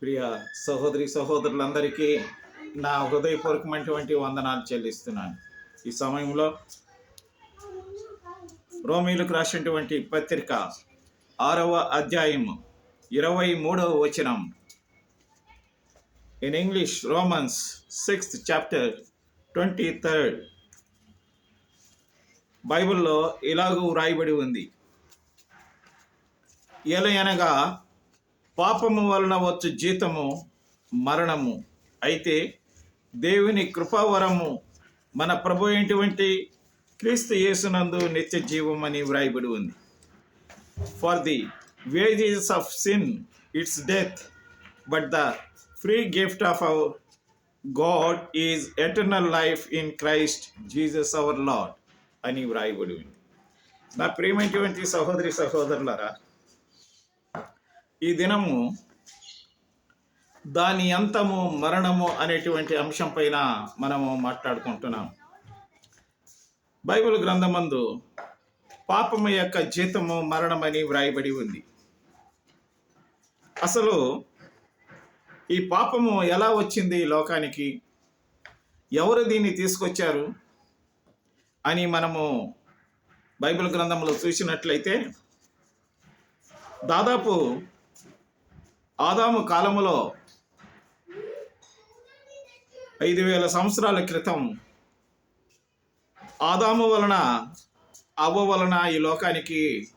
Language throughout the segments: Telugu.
ప్రియ సహోదరి సహోదరులందరికీ నా హృదయపూర్వకమైనటువంటి వందనాలు చెల్లిస్తున్నాను. ఈ సమయంలో రోమిలకు రాసినటువంటి పత్రిక ఆరవ అధ్యాయము ఇరవై మూడవ వచనం. In English Romans sixth chapter twenty third బైబిల్లో ఇలాగూ వ్రాయబడి ఉంది. ఎలయనగా పాపము వలన వచ్చు జీతము మరణము. అయితే దేవుని కృపావరము మన ప్రభు అయినటువంటి క్రీస్తు యేసునందు నిత్య జీవం అని వ్రాయబడి ఉంది. For the wages of sin it's death but the free gift of our God is eternal life in Christ Jesus our Lord అని వ్రాయబడి ఉంది. నా ప్రియమైనటువంటి సహోదరి సహోదరులరా ఈ దినము దాని అంతము మరణము అనేటువంటి అంశం పైన మనము మాట్లాడుకుంటున్నాం బైబిల్ గ్రంథమందు పాపము యొక్క జీతము మరణమని వ్రాయబడి ఉంది. అసలు ఈ పాపము ఎలా వచ్చింది ఈ లోకానికి? ఎవరు దీన్ని తీసుకొచ్చారు? అని మనము బైబిల్ గ్రంథంలో చూసినట్లయితే దాదాపు ఆదాము కాలములో ఐదు వేల సంవత్సరాల క్రితం ఆదాము వలన అవ్వ వలన ఈ లోకానికి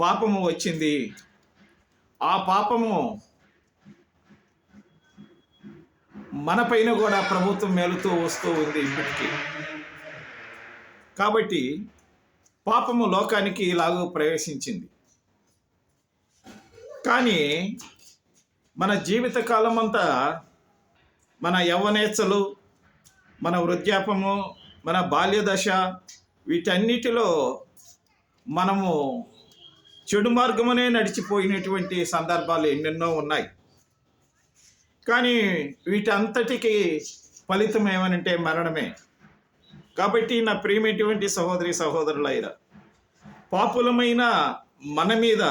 పాపము వచ్చింది. ఆ పాపము మనపైన కూడా ప్రభుత్వం మేలుతూ వస్తూ ఉంది ఇప్పటికీ. కాబట్టి పాపము లోకానికి ఇలాగూ ప్రవేశించింది. కానీ మన జీవితకాలం అంతా మన యవ్వనేచ్చలు మన వృద్ధాపము మన బాల్యదశ వీటన్నిటిలో మనము చెడు మార్గమునే నడిచిపోయినటువంటి సందర్భాలు ఎన్నెన్నో ఉన్నాయి. కానీ వీటంతటికి ఫలితం ఏమనంటే మరణమే. కాబట్టి నా ప్రియమైనటువంటి సహోదరి సహోదరులైరా పాపులమైన మన మీద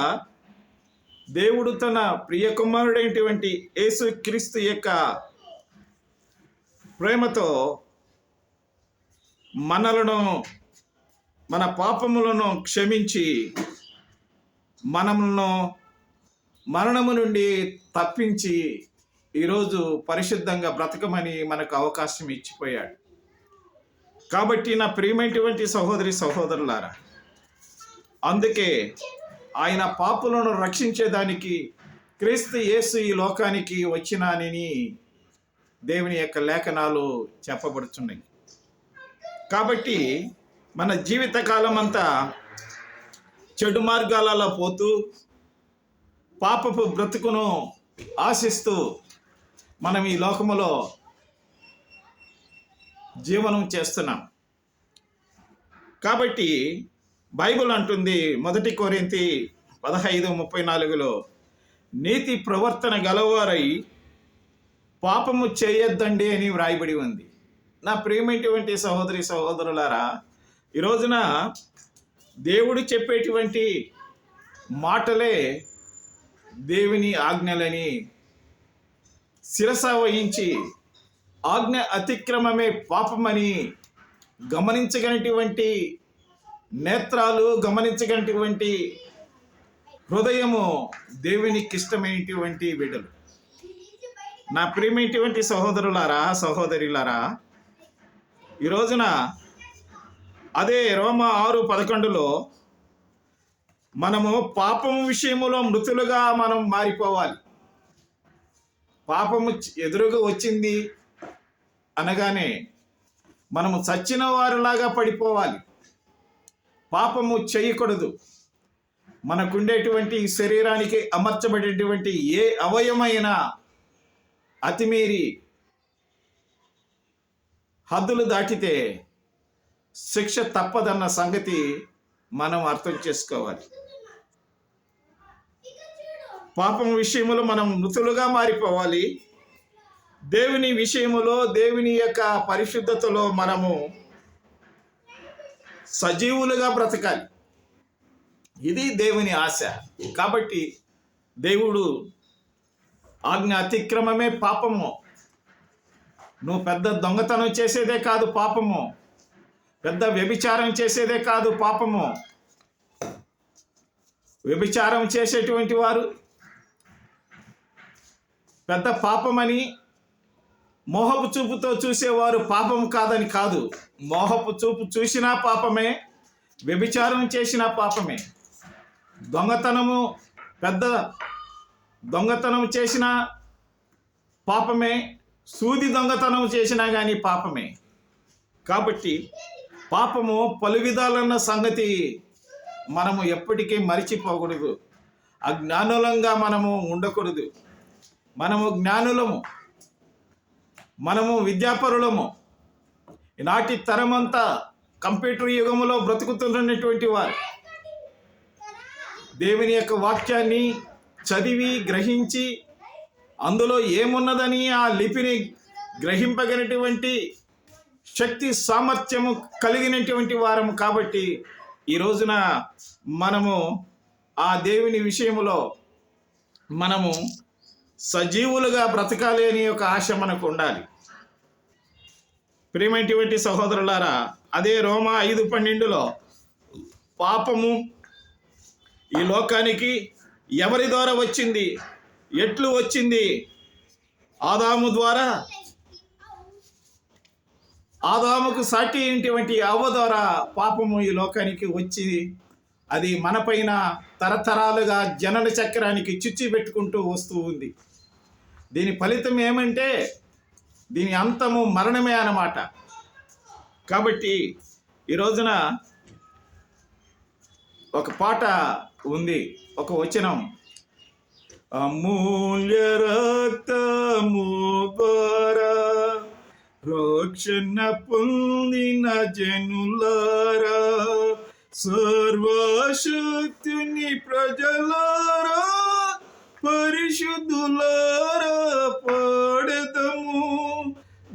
దేవుడు తన ప్రియ కుమారుడైనటువంటి యేసు క్రీస్తు యొక్క ప్రేమతో మనలను మన పాపములను క్షమించి మనములను మరణము నుండి తప్పించి ఈరోజు పరిశుద్ధంగా బ్రతకమని మనకు అవకాశం ఇచ్చిపోయాడు. కాబట్టి నా ప్రియమైనటువంటి సహోదరి సహోదరులారా అందుకే ఆయన పాపులను రక్షించేదానికి క్రీస్తు యేసు ఈ లోకానికి వచ్చినానని దేవుని యొక్క లేఖనాలు చెప్పబడుతున్నాయి కాబట్టి మన జీవితకాలం అంతా చెడు మార్గాలలో పోతూ పాపపు బ్రతుకును ఆశిస్తూ మనం ఈ లోకములో జీవనం చేస్తున్నాం. కాబట్టి బైబిల్ అంటుంది మొదటి కోరింతి పదహైదు ముప్పై నాలుగులో నీతి ప్రవర్తన గలవారై పాపము చేయొద్దండి అని వ్రాయబడి ఉంది. నా ప్రియమైనటువంటి సహోదరి సహోదరులారా ఈరోజున దేవుడు చెప్పేటువంటి మాటలే దేవుని ఆజ్ఞలని శిరస వహించి ఆజ్ఞ అతిక్రమమే పాపమని గమనించగనటువంటి నేత్రాలు గమనించగలిగినటువంటి హృదయము దేవునికి ఇష్టమైనటువంటి బిడ్డలు. నా ప్రియమైనటువంటి సహోదరులారా సహోదరులారా ఈ రోజున అదే రోమ ఆరు పదకొండులో మనము పాపం విషయములో మృతులుగా మనం మారిపోవాలి. పాపము ఎదురుగా వచ్చింది అనగానే మనము చచ్చిన వారిలాగా పడిపోవాలి. పాపము చేయకూడదు. మనకుండేటువంటి శరీరానికి అమర్చబడేటువంటి ఏ అవయమైన అతిమీరి హద్దులు దాటితే శిక్ష తప్పదన్న సంగతి మనం అర్థం చేసుకోవాలి. పాపం విషయంలో మనం మృతులుగా మారిపోవాలి. దేవుని విషయములో దేవుని యొక్క పరిశుద్ధతలో మనము సజీవులుగా బ్రతకాలి. ఇది దేవుని ఆశ. కాబట్టి దేవుడు ఆజ్ఞ అతిక్రమమే పాపము. నువ్వు పెద్ద దొంగతనం చేసేదే కాదు పాపము. పెద్ద వ్యభిచారం చేసేదే కాదు పాపము. వ్యభిచారం చేసేటువంటి వారు పెద్ద పాపమని మోహపు చూపుతో చూసేవారు పాపం కాదని కాదు. మోహపు చూపు చూసినా పాపమే వ్యభిచారం చేసినా పాపమే. దొంగతనము పెద్ద దొంగతనం చేసిన పాపమే సూది దొంగతనం చేసినా కానీ పాపమే. కాబట్టి పాపము పలు విధాలన్న సంగతి మనము ఎప్పటికీ మరిచిపోకూడదు. అజ్ఞానులంగా మనము ఉండకూడదు. మనము జ్ఞానులము. మనము విద్యాపరులము. ఈనాటి తరమంతా కంప్యూటర్ యుగములో బ్రతుకుతున్నటువంటి వారు. దేవుని యొక్క వాక్యాన్ని చదివి గ్రహించి అందులో ఏమున్నదని ఆ లిపిని గ్రహింపగినటువంటి శక్తి సామర్థ్యము కలిగినటువంటి వారము కాబట్టి ఈ రోజున మనము ఆ దేవుని విషయములో మనము సజీవులుగా బ్రతకాలి అనే ఒక ఆశ మనకు ఉండాలి. ప్రియమైనటువంటి సహోదరులారా అదే రోమా ఐదు పన్నెండులో పాపము ఈ లోకానికి ఎవరి ద్వారా వచ్చింది? ఎట్లు వచ్చింది? ఆదాము ద్వారా? ఆదాముకు సాటి అయినటువంటి అవ్వ ద్వారా పాపము ఈ లోకానికి వచ్చి అది మనపైన తరతరాలుగా జనన చక్రానికి చిచ్చు పెట్టుకుంటూ వస్తూ ఉంది. దీని ఫలితం ఏమంటే దీని అంతము మరణమే అన్నమాట. కాబట్టి ఈ రోజున ఒక పాట ఉంది ఒక వచనం. అమూల్య రక్తము రక్షణ పొందిన జనులారా సర్వశక్తిని ప్రజలారా పరిశుద్ధులారా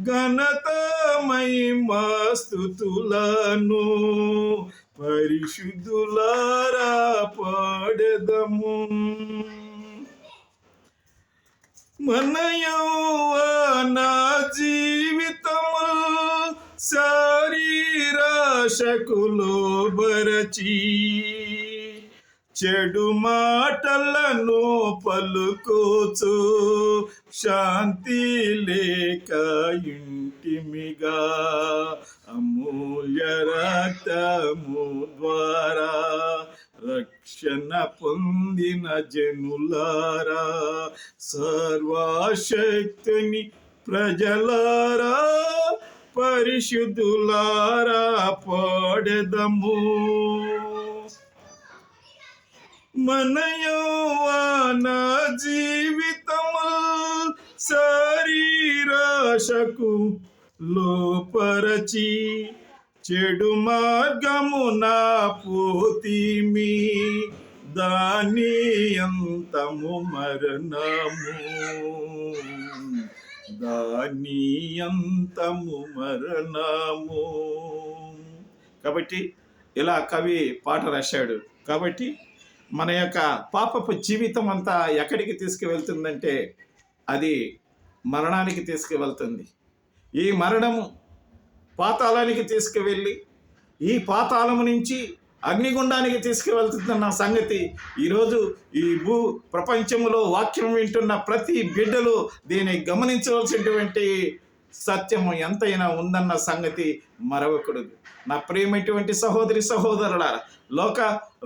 పాడదము ఘనతమై స్థుతులను పరిశుద్ధులారా పాడదము. మన యౌవన జీవితము శరీరాశకులో బరచీ చెడు మాటలను పలుకోచు. శాంతి లేక ఇంటిమిగా. అమూల్య రక్తము ద్వారా రక్షణ పొందిన జనులారా. సర్వశక్తిని ప్రజలారా పరిశుద్ధులారా పాడెదము. మన యౌవన జీవితము శరీరాశకు లోపరచి చెడు మార్గమున పోతిమి దాని అంతము మరణము. దాని అంతము మరణము. కాబట్టి ఇలా కవి పాట రాశాడు. కాబట్టి మన యొక్క పాపపు జీవితం అంతా ఎక్కడికి తీసుకువెళ్తుందంటే అది మరణానికి తీసుకువెళ్తుంది. ఈ మరణము పాతాళానికి తీసుకువెళ్ళి ఈ పాతాళము నుంచి అగ్నిగుండానికి తీసుకువెళ్తున్న సంగతి ఈరోజు ఈ భూ ప్రపంచంలో వాక్యం వింటున్న ప్రతి బిడ్డలు దీన్ని గమనించవలసినటువంటి సత్యము ఎంతైనా ఉందన్న సంగతి మరవకూడదు. నా ప్రియమైనటువంటి సహోదరి సహోదరుల లోక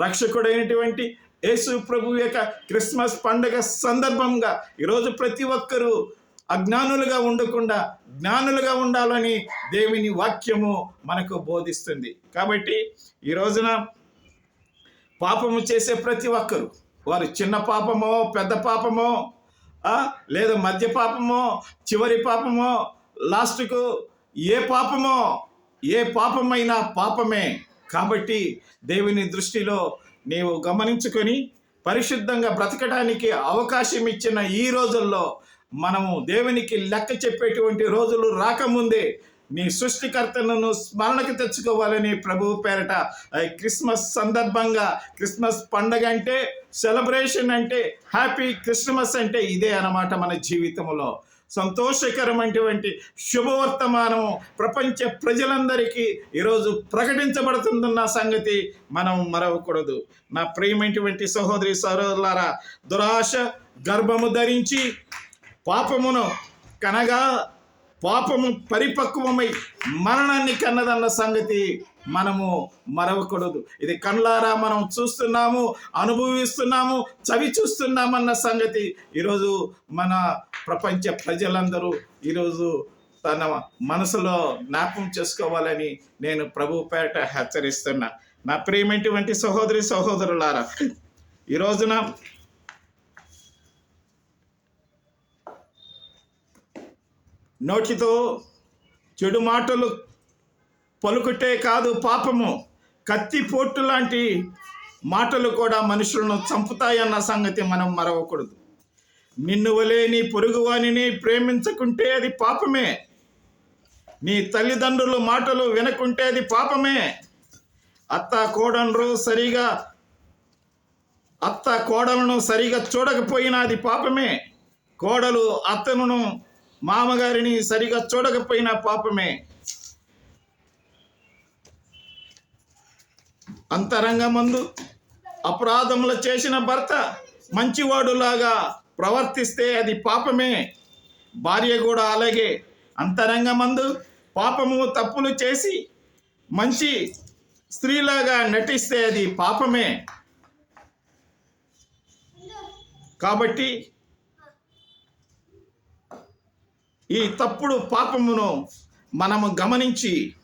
రక్షకుడైనటువంటి యేసు ప్రభు యొక్క క్రిస్మస్ పండుగ సందర్భంగా ఈరోజు ప్రతి ఒక్కరూ అజ్ఞానులుగా ఉండకుండా జ్ఞానులుగా ఉండాలని దేవుని వాక్యము మనకు బోధిస్తుంది. కాబట్టి ఈ రోజున పాపము చేసే ప్రతి ఒక్కరు వారు చిన్న పాపమో పెద్ద పాపమో లేదా మధ్య పాపమో చివరి పాపమో లాస్ట్కు ఏ పాపమో ఏ పాపమైనా పాపమే. కాబట్టి దేవుని దృష్టిలో నీవు గమనించుకొని పరిశుద్ధంగా బ్రతకడానికి అవకాశం ఇచ్చిన ఈ రోజుల్లో మనము దేవునికి లెక్క చెప్పేటువంటి రోజులు రాకముందే నీ సృష్టికర్తలను స్మరణకు తెచ్చుకోవాలని ప్రభు పేరట క్రిస్మస్ సందర్భంగా క్రిస్మస్ పండగ అంటే సెలబ్రేషన్ అంటే హ్యాపీ క్రిస్మస్ అంటే ఇదే అన్నమాట మన జీవితంలో సంతోషకరమైనటువంటి శుభవర్తమానము ప్రపంచ ప్రజలందరికీ ఈరోజు ప్రకటించబడుతుందన్న సంగతి మనం మరవకూడదు. నా ప్రియమైనటువంటి సహోదరి సహోదరులారా దురాశ గర్భము ధరించి పాపమును కనగా పాపము పరిపక్వమై మరణాన్ని కన్నదన్న సంగతి మనము మరవకూడదు. ఇది కళ్ళారా మనం చూస్తున్నాము అనుభవిస్తున్నాము చవి చూస్తున్నామన్న సంగతి. ఈరోజు మన ప్రపంచ ప్రజలందరూ ఈరోజు తన మనసులో జ్ఞాపకం చేసుకోవాలని నేను ప్రభు పేట హెచ్చరిస్తున్నా. నా ప్రియమైనటువంటి సహోదరి సహోదరులారా ఈ రోజున నోటితో చెడు మాటలు పలుకుటే కాదు పాపము. కత్తి పోటు లాంటి మాటలు కూడా మనుషులను చంపుతాయన్న సంగతి మనం మరవకూడదు. నిన్ను వలే నీ పొరుగువానిని ప్రేమించకుంటే అది పాపమే. నీ తల్లిదండ్రుల మాటలు వినకుంటే అది పాపమే. అత్త కోడన్రు సరిగా అత్త కోడలను సరిగా చూడకపోయినా అది పాపమే. కోడలు అత్తను మామగారిని సరిగా చూడకపోయినా పాపమే. అంతరంగమందు అపరాధములు చేసిన భర్త మంచివాడులాగా ప్రవర్తిస్తే అది పాపమే. భార్య కూడా అలాగే. అంతరంగమందు పాపము తప్పులు చేసి మంచి స్త్రీలాగా నటిస్తే అది పాపమే. కాబట్టి ఈ తప్పుడు పాపమును మనము గమనించి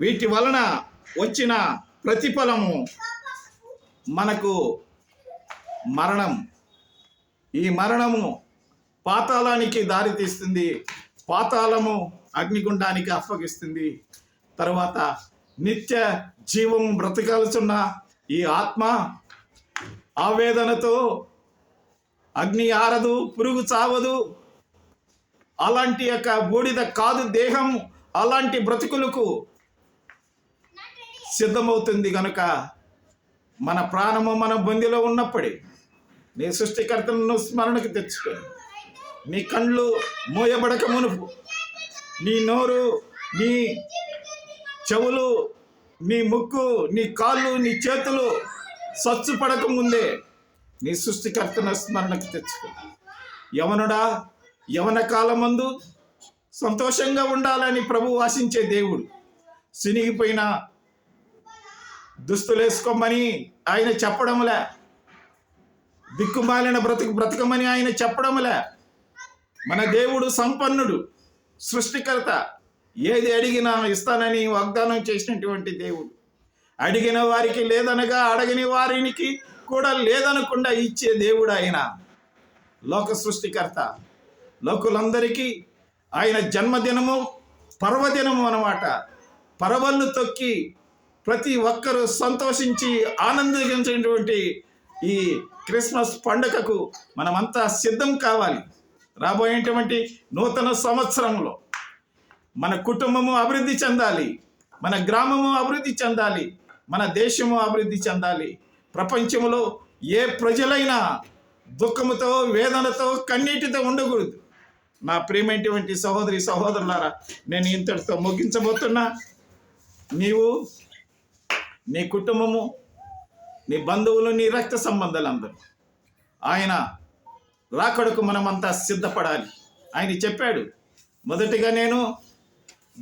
వీటి వలన వచ్చిన ప్రతిఫలము మనకు మరణం. ఈ మరణము పాతాళానికి దారితీస్తుంది పాతాళము అగ్నిగుండానికి అప్పగిస్తుంది. తర్వాత నిత్య జీవం బ్రతకాల్సిన ఈ ఆత్మ ఆవేదనతో అగ్ని ఆరదు పురుగు చావదు. అలాంటి యొక్క బూడిద కాదు దేహం అలాంటి బ్రతుకులకు సిద్ధమవుతుంది కనుక మన ప్రాణము మన బొందిలో ఉన్నప్పుడే నీ సృష్టికర్తలను స్మరణకు తెచ్చుకో నీ కళ్ళు మోయబడక మునుపు నీ నోరు నీ చెవులు నీ ముక్కు నీ కాళ్ళు నీ చేతులు సచ్చుపడక ముందే నీ సృష్టికర్తను స్మరణకు తెచ్చుకో. యవనుడా యవన కాలమందు సంతోషంగా ఉండాలని ప్రభు ఆశించే దేవుడు. సినిగిపోయిన దుస్తులు వేసుకోమని ఆయన చెప్పడంలే దిక్కుమాలిన బ్రతుకు బ్రతకమని ఆయన చెప్పడంలే మన దేవుడు సంపన్నుడు సృష్టికర్త. ఏది అడిగినా ఇస్తానని వాగ్దానం చేసినటువంటి దేవుడు. అడిగిన వారికి లేదనగా అడగని వారికి కూడా లేదనకుండా ఇచ్చే దేవుడు ఆయన. లోక సృష్టికర్త. లోకులందరికీ ఆయన జన్మదినము పర్వదినము అనమాట పరవళ్ళు తొక్కి ప్రతి ఒక్కరూ సంతోషించి ఆనందించేటువంటి ఈ క్రిస్మస్ పండుగకు మనమంతా సిద్ధం కావాలి. రాబోయేటువంటి నూతన సంవత్సరంలో మన కుటుంబము అభివృద్ధి చెందాలి మన గ్రామము అభివృద్ధి చెందాలి మన దేశము అభివృద్ధి చెందాలి. ప్రపంచంలో ఏ ప్రజలైనా దుఃఖముతో వేదనతో కన్నీటితో ఉండకూడదు. నా ప్రియమైనటువంటి సహోదరి సహోదరులారా నేను ఇంతటితో ముగించబోతున్నా. నీవు నీ కుటుంబము నీ బంధువులు నీ రక్త సంబంధాలు అందరూ ఆయన రాకడకు మనమంతా సిద్ధపడాలి. ఆయన చెప్పాడు మొదటిగా నేను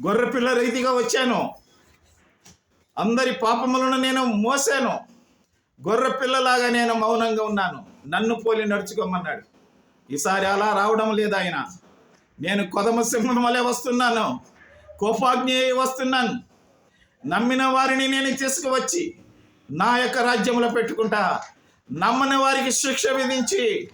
గొర్రెపిల్ల రీతిగా వచ్చాను. అందరి పాపములను నేను మోసాను. గొర్రెపిల్లలాగా నేను మౌనంగా ఉన్నాను. నన్ను పోలి నడుచుకోమన్నాడు. ఈసారి అలా రావడం లేదు ఆయన. నేను కొదమ సింహం వలె వస్తున్నాను. కోపాగ్ని వస్తున్నాను. నమ్మిన వారిని నేను తీసుకువచ్చి నా యొక్క రాజ్యంలో పెట్టుకుంటా. నమ్మని వారికి శిక్ష విధించి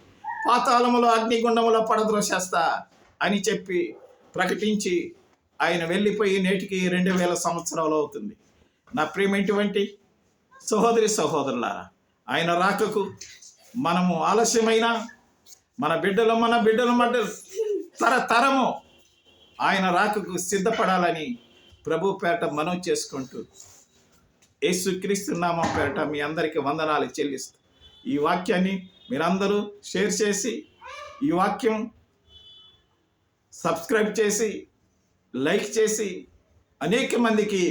పాతాళములో అగ్నిగుండములో పడద్రోసేస్తా అని చెప్పి ప్రకటించి ఆయన వెళ్ళిపోయి నేటికి రెండు వేల సంవత్సరాలు అవుతుంది. నా ప్రియమైనటువంటి సహోదరి సహోదరులారా ఆయన రాకకు మనము ఆలస్యమైన మన బిడ్డలు మన బిడ్డలు మడ్డలు తరతరము ఆయన రాకకు సిద్ధపడాలని ప్రభు పేట మనం చేసుకుంటూ యేసుక్రీస్తు నామం పేట మీ అందరికీ వందనాలు చెల్లిస్తూ ఈ వాక్యాన్ని మీరందరూ షేర్ చేసి ఈ వాక్యం సబ్స్క్రైబ్ చేసి లైక్ చేసి అనేక మందికి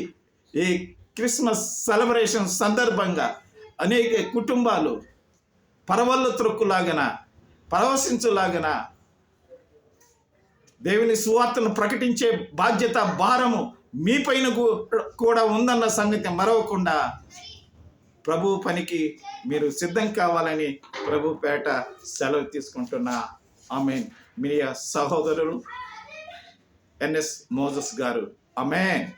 ఈ క్రిస్మస్ సెలబ్రేషన్ సందర్భంగా అనేక కుటుంబాలు పరవళ్ళు త్రొక్కులాగన పరవశించులాగన దేవుని సువార్తను ప్రకటించే బాధ్యత భారము మీ పైన కూడా ఉందన్న సంగతి మరవకుండా ప్రభు పనికి మీరు సిద్ధం కావాలని ప్రభు పేట సెలవు తీసుకుంటున్న ఆమె మీ సహోదరుడు ఎన్ఎస్ మోజస్ గారు. ఆమె